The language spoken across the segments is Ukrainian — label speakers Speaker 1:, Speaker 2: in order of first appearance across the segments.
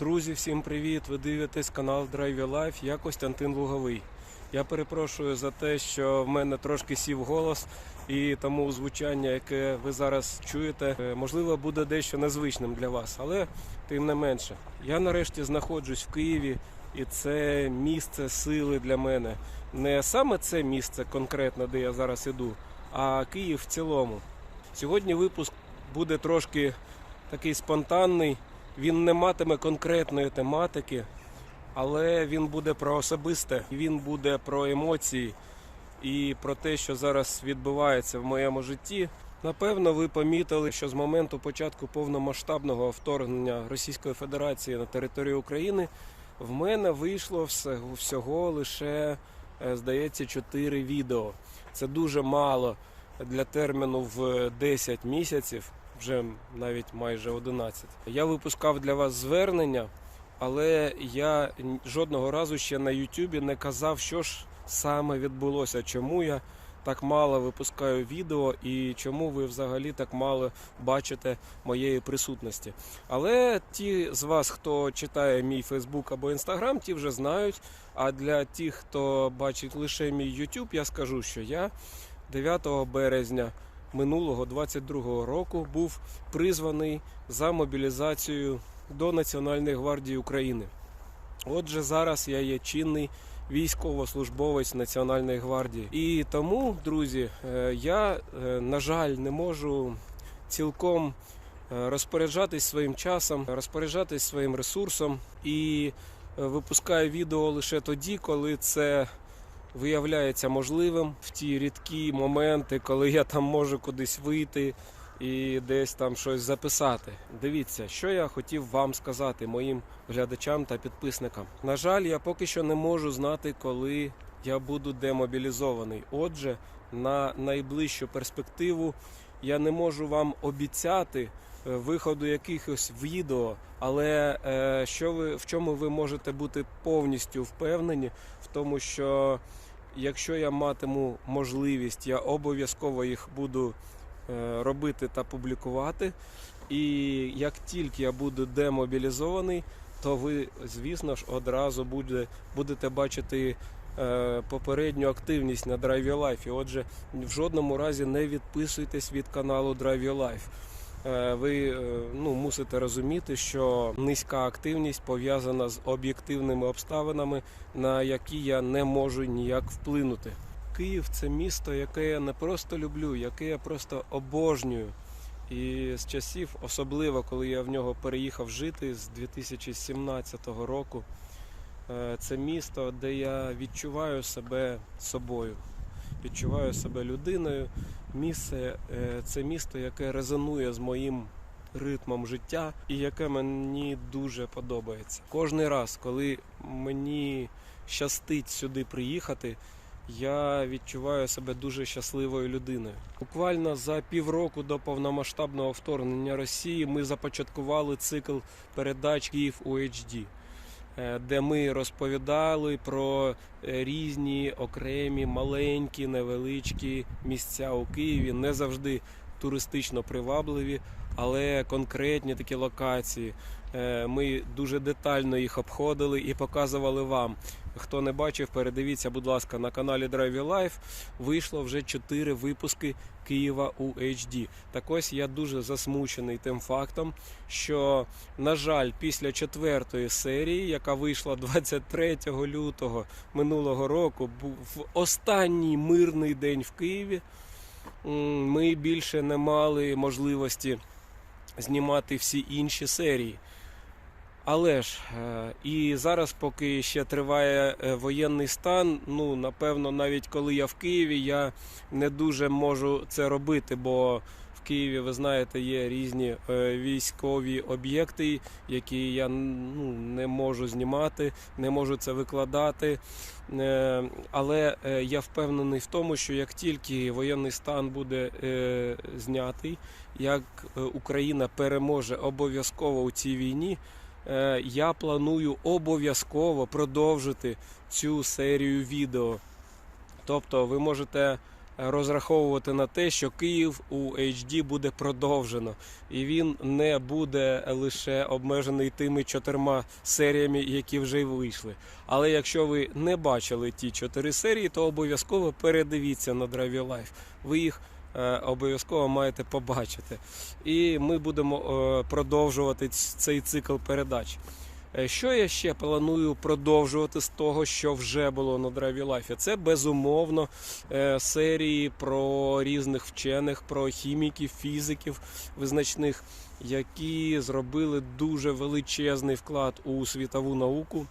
Speaker 1: Друзі, всім привіт! Ви дивитесь канал Drive Life. Я Костянтин Луговий. Я перепрошую за те, що в мене трошки сів голос, і тому звучання, яке ви зараз чуєте, е, можливо, буде дещо незвичним для вас, але тим не менше. Я нарешті знаходжусь в Києві, і це місце сили для мене. Не саме це місце конкретно, де я зараз іду, а Київ в цілому. Сьогодні випуск буде трошки такий спонтанний. Він не матиме конкретної тематики, але він буде про особисте, він буде про емоції і про те, що зараз відбувається в моєму житті. Напевно, ви помітили, що з моменту початку повномасштабного вторгнення Російської Федерації на територію України в мене вийшло всього, всього лише, е, здається, 4 відео. Це дуже мало для терміну в 10 місяців, вже навіть майже 11. Я випускав для вас звернення, але я жодного разу ще на Ютубі не казав, що ж саме відбулося, чому я так мало випускаю відео і чому ви взагалі так мало бачите моєї присутності. Але ті з вас, хто читає мій Фейсбук або Інстаграм, ті вже знають. А для тих, хто бачить лише мій Ютуб, я скажу, що я 9 березня минулого 22 року був призваний за мобілізацію до Національної гвардії України. Отже, зараз я є чинний військовослужбовець Національної гвардії. І тому, друзі, е, я, е, на жаль, не можу цілком е, розпоряджатись своїм часом, розпоряджатись своїм ресурсом і випускаю відео лише тоді, коли це виявляється можливим в ті рідкі моменти, коли я там можу кудись вийти і десь там щось записати. Дивіться, що я хотів вам сказати, моїм глядачам та підписникам. На жаль, я поки що не можу знати, коли я буду демобілізований. Отже, на найближчу перспективу я не можу вам обіцяти виходу якихось відео, але е, що ви в чому ви можете бути повністю впевнені, в тому, що якщо я матиму можливість, я обов'язково їх буду е, робити та публікувати. І як тільки я буду демобілізований, то ви, звісно ж, одразу буде, будете бачити е, попередню активність на Drive Your Life. І Отже, в жодному разі не відписуйтесь від каналу Drive Your Life. Е, Ви е, ну, мусите розуміти, що низька активність пов'язана з об'єктивними обставинами, на які я не можу ніяк вплинути. Київ це місто, яке я не просто люблю, яке я просто обожнюю. І з часів, особливо коли я в нього переїхав жити з 2017 року, е, це місто, де я відчуваю себе собою, відчуваю себе людиною. Місце е, це місто, яке резонує з моїм ритмом життя і яке мені дуже подобається. Кожний раз, коли мені щастить сюди приїхати, я відчуваю себе дуже щасливою людиною. Буквально за півроку до повномасштабного вторгнення Росії ми започаткували цикл передач Київ UHD, е, де ми розповідали про е, різні окремі маленькі невеличкі місця у Києві, не завжди туристично привабливі, але конкретні такі локації. Е, Ми дуже детально їх обходили і показували вам. Хто не бачив, передивіться, будь ласка, на каналі Drive Life вийшло вже 4 випуски Києва у HD. Так ось я дуже засмучений тим фактом, що, на жаль, після четвертої серії, яка вийшла 23 лютого минулого року, був останній мирний день в Києві. Ми більше не мали можливості знімати всі інші серії. Але ж е, і зараз, поки ще триває е, воєнний стан, ну напевно, навіть коли я в Києві, я не дуже можу це робити, бо в Києві, ви знаєте, є різні е, військові об'єкти, які я ну, не можу знімати, не можу це викладати. Але я впевнений в тому, що як тільки воєнний стан буде знятий, як Україна переможе обов'язково у цій війні. Е, я планую обов'язково продовжити цю серію відео. Тобто ви можете розраховувати на те, що Київ у HD буде продовжено, і він не буде лише обмежений тими чотирма серіями, які вже вийшли. Але якщо ви не бачили ті чотири серії, то обов'язково передивіться на Drive Life. Ви їх обов'язково маєте побачити. І ми будемо е, продовжувати цей цикл передач. Е, Що я ще планую продовжувати з того, що вже було на Your Life? Це безумовно е, серії про різних вчених, про хіміків, фізиків визначних, які зробили дуже величезний вклад у світову науку.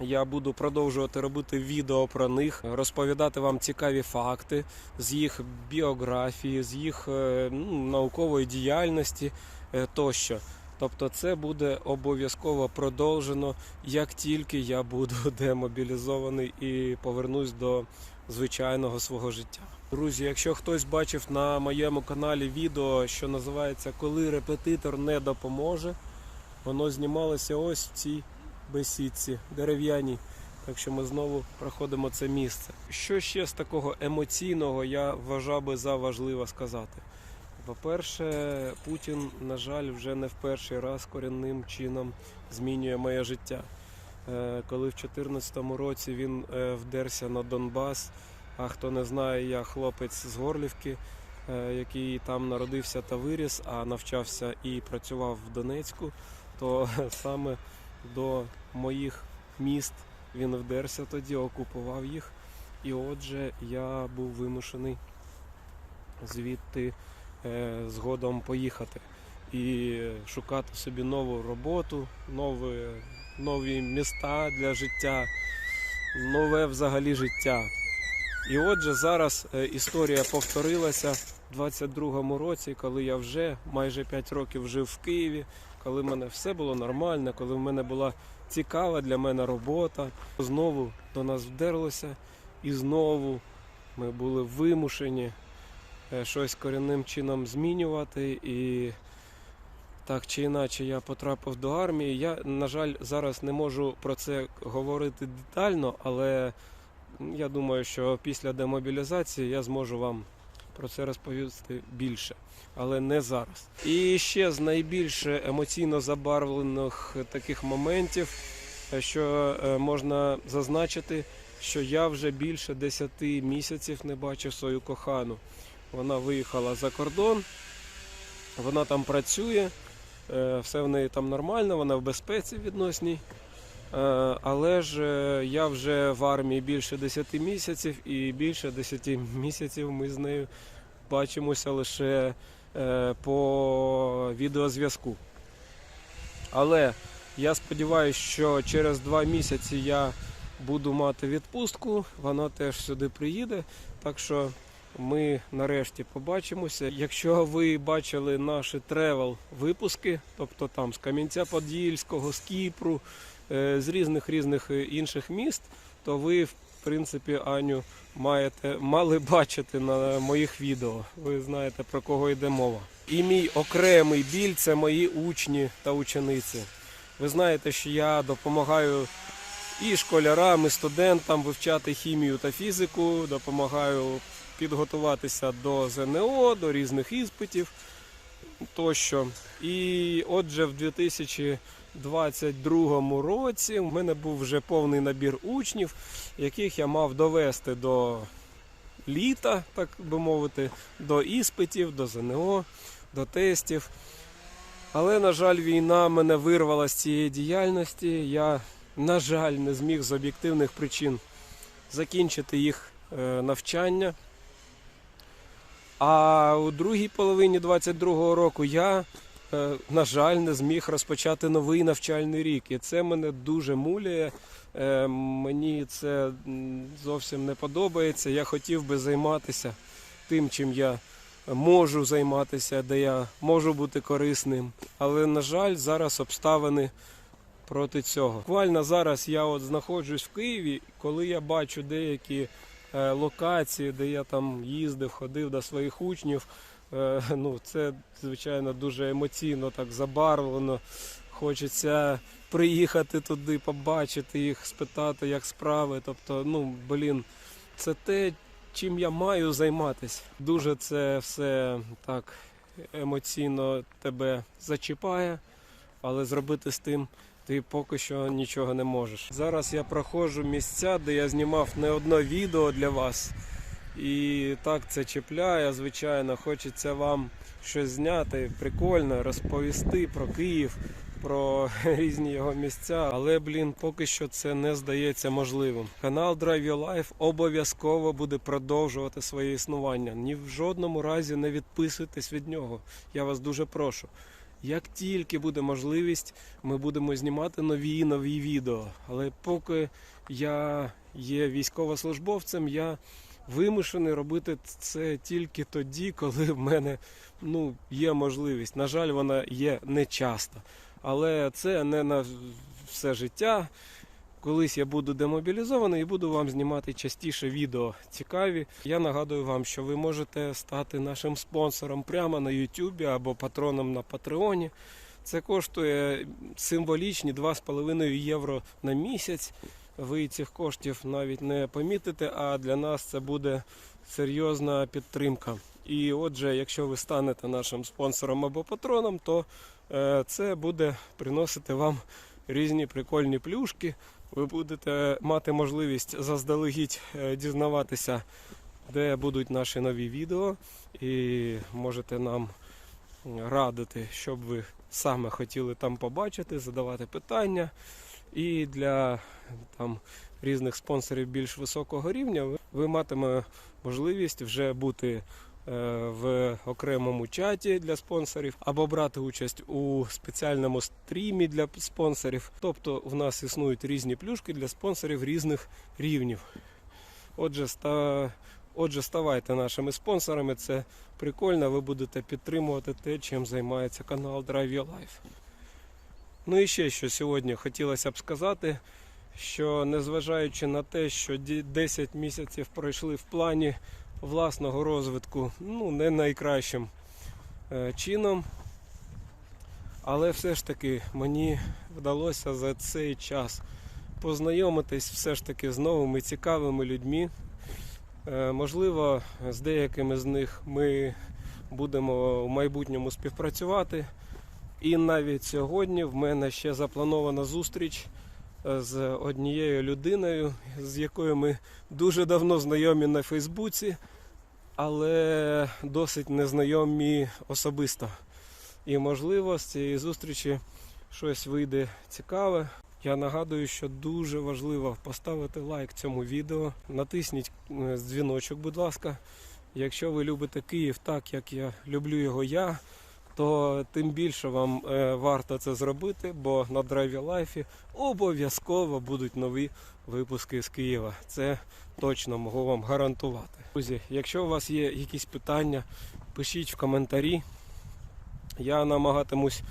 Speaker 1: Я буду продовжувати робити відео про них, розповідати вам цікаві факти з їх біографії, з їх е, ну, наукової діяльності е, тощо. Тобто це буде обов'язково продовжено, як тільки я буду демобілізований і повернусь до звичайного свого життя. Друзі, якщо хтось бачив на моєму каналі відео, що називається Коли репетитор не допоможе, воно знімалося ось в цій бесідці дерев'яній. Так що ми знову проходимо це місце. Що ще з такого емоційного я вважав би за важливо сказати? По-перше, Путін, на жаль, вже не в перший раз корінним чином змінює моє життя. Е, Коли в 2014 році він е, вдерся на Донбас, а хто не знає, я хлопець з Горлівки, е, який там народився та виріс, а навчався і працював в Донецьку, то саме до моїх міст він вдерся тоді, окупував їх. І отже, я був вимушений звідти е, згодом поїхати і шукати собі нову роботу, нові, нові міста для життя, нове взагалі життя. І отже, зараз е, історія повторилася в 22-му році, коли я вже майже 5 років жив в Києві, коли в мене все було нормально, коли в мене була цікава для мене робота. Знову до нас вдерлося, і знову ми були вимушені е, щось корінним чином змінювати. І так чи інакше я потрапив до армії. Я, на жаль, зараз не можу про це говорити детально, але я думаю, що після демобілізації я зможу вам про це розповісти більше, але не зараз. І ще з найбільш емоційно забарвлених таких моментів, е, що е, можна зазначити, що я вже більше 10 місяців не бачив свою кохану. Вона виїхала за кордон, вона там працює, е, все в неї там нормально, вона в безпеці відносній. Е, Але ж е, я вже в армії більше 10 місяців, і більше 10 місяців ми з нею бачимося лише е, по відеозв'язку. Але я сподіваюся, що через два місяці я буду мати відпустку, вона теж сюди приїде. Так що ми нарешті побачимося. Якщо ви бачили наші тревел випуски, тобто там з Кам'янця-Подільського, з Кіпру, з різних різних інших міст, то ви, в принципі, Аню маєте мали бачити на моїх відео. Ви знаєте про кого йде мова. І мій окремий біль це мої учні та учениці. Ви знаєте, що я допомагаю і школярам, і студентам вивчати хімію та фізику, допомагаю підготуватися до ЗНО, до різних іспитів тощо. І отже, в 2022 році в мене був вже повний набір учнів, яких я мав довести до літа, так би мовити, до іспитів, до ЗНО, до тестів. Але, на жаль, війна мене вирвала з цієї діяльності. Я, на жаль, не зміг з об'єктивних причин закінчити їх е, навчання. А у другій половині 22-го року я, на жаль, не зміг розпочати новий навчальний рік. І це мене дуже муляє. Е, Мені це зовсім не подобається. Я хотів би займатися тим, чим я можу займатися, де я можу бути корисним. Але, на жаль, зараз обставини проти цього. Буквально зараз я от знаходжусь в Києві, коли я бачу деякі е, локації, де я там їздив, ходив до своїх учнів. Е, ну, це, звичайно, дуже емоційно так забарвлено. Хочеться приїхати туди, побачити їх, спитати, як справи. Тобто, ну, блін, це те, чим я маю займатися. Дуже це все так емоційно тебе зачіпає, але зробити з тим ти поки що нічого не можеш. Зараз я проходжу місця, де я знімав не одне відео для вас. І так це чіпляє, звичайно, хочеться вам щось зняти, прикольно, розповісти про Київ, про різні його місця. Але, блін, поки що це не здається можливим. Канал Drive Your Life обов'язково буде продовжувати своє існування. Ні в жодному разі не відписуйтесь від нього. Я вас дуже прошу. Як тільки буде можливість, ми будемо знімати нові і нові відео. Але поки я є військовослужбовцем, я вимушений робити це тільки тоді, коли в мене ну, є можливість. На жаль, вона є не часто. Але це не на все життя. Колись я буду демобілізований і буду вам знімати частіше відео цікаві. Я нагадую вам, що ви можете стати нашим спонсором прямо на YouTube або патроном на Патреоні. Це коштує символічні 2,5 євро на місяць. Ви цих коштів навіть не помітите, а для нас це буде серйозна підтримка. І отже, якщо ви станете нашим спонсором або патроном, то е, це буде приносити вам різні прикольні плюшки. Ви будете мати можливість заздалегідь е, дізнаватися, де будуть наші нові відео, і можете нам радити, що б ви саме хотіли там побачити, задавати питання. І для там різних спонсорів більш високого рівня ви, матиме можливість вже бути е, в окремому чаті для спонсорів або брати участь у спеціальному стрімі для спонсорів. Тобто в нас існують різні плюшки для спонсорів різних рівнів. Отже, ста... Отже, ставайте нашими спонсорами. Це прикольно. Ви будете підтримувати те, чим займається канал Drive Your Life. Ну і ще що сьогодні хотілося б сказати, що незважаючи на те, що 10 місяців пройшли в плані власного розвитку, ну не найкращим е, чином, але все ж таки мені вдалося за цей час познайомитись все ж таки з новими цікавими людьми. Е, Можливо, з деякими з них ми будемо в майбутньому співпрацювати. І навіть сьогодні в мене ще запланована зустріч е, з однією людиною, з якою ми дуже давно знайомі на Фейсбуці, але досить незнайомі особисто. І можливо з цієї зустрічі щось вийде цікаве. Я нагадую, що дуже важливо поставити лайк цьому відео. Натисніть е, дзвіночок, будь ласка. Якщо ви любите Київ так, як я люблю його я, то тим більше вам е, варто це зробити, бо на Драйві Лайфі обов'язково будуть нові випуски з Києва. Це точно можу вам гарантувати. Друзі, якщо у вас є якісь питання, пишіть в коментарі. Я намагатимусь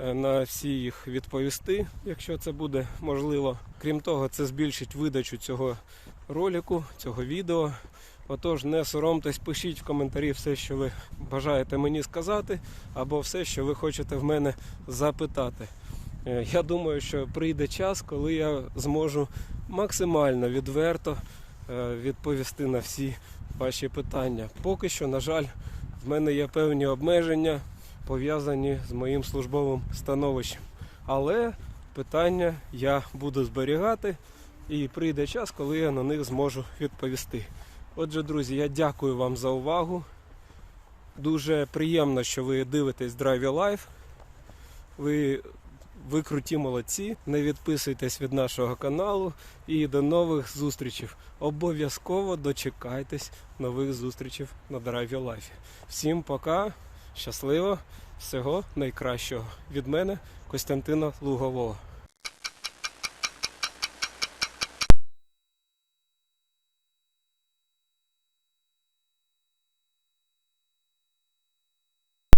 Speaker 1: е, на всі їх відповісти, якщо це буде можливо. Крім того, це збільшить видачу цього ролику, цього відео. Отож, не соромтесь, пишіть в коментарі все, що ви бажаєте мені сказати, або все, що ви хочете в мене запитати. Е, Я думаю, що прийде час, коли я зможу максимально відверто е, відповісти на всі ваші питання. Поки що, на жаль, в мене є певні обмеження, пов'язані з моїм службовим становищем. Але питання я буду зберігати, і прийде час, коли я на них зможу відповісти. Отже, друзі, я дякую вам за увагу. Дуже приємно, що ви дивитесь Drive Your Life. Ви, ви круті молодці. Не відписуйтесь від нашого каналу і до нових зустрічей. Обов'язково дочекайтесь нових зустрічей на Drive Your Life. Всім пока, щасливо, всього найкращого. Від мене Костянтина Лугового.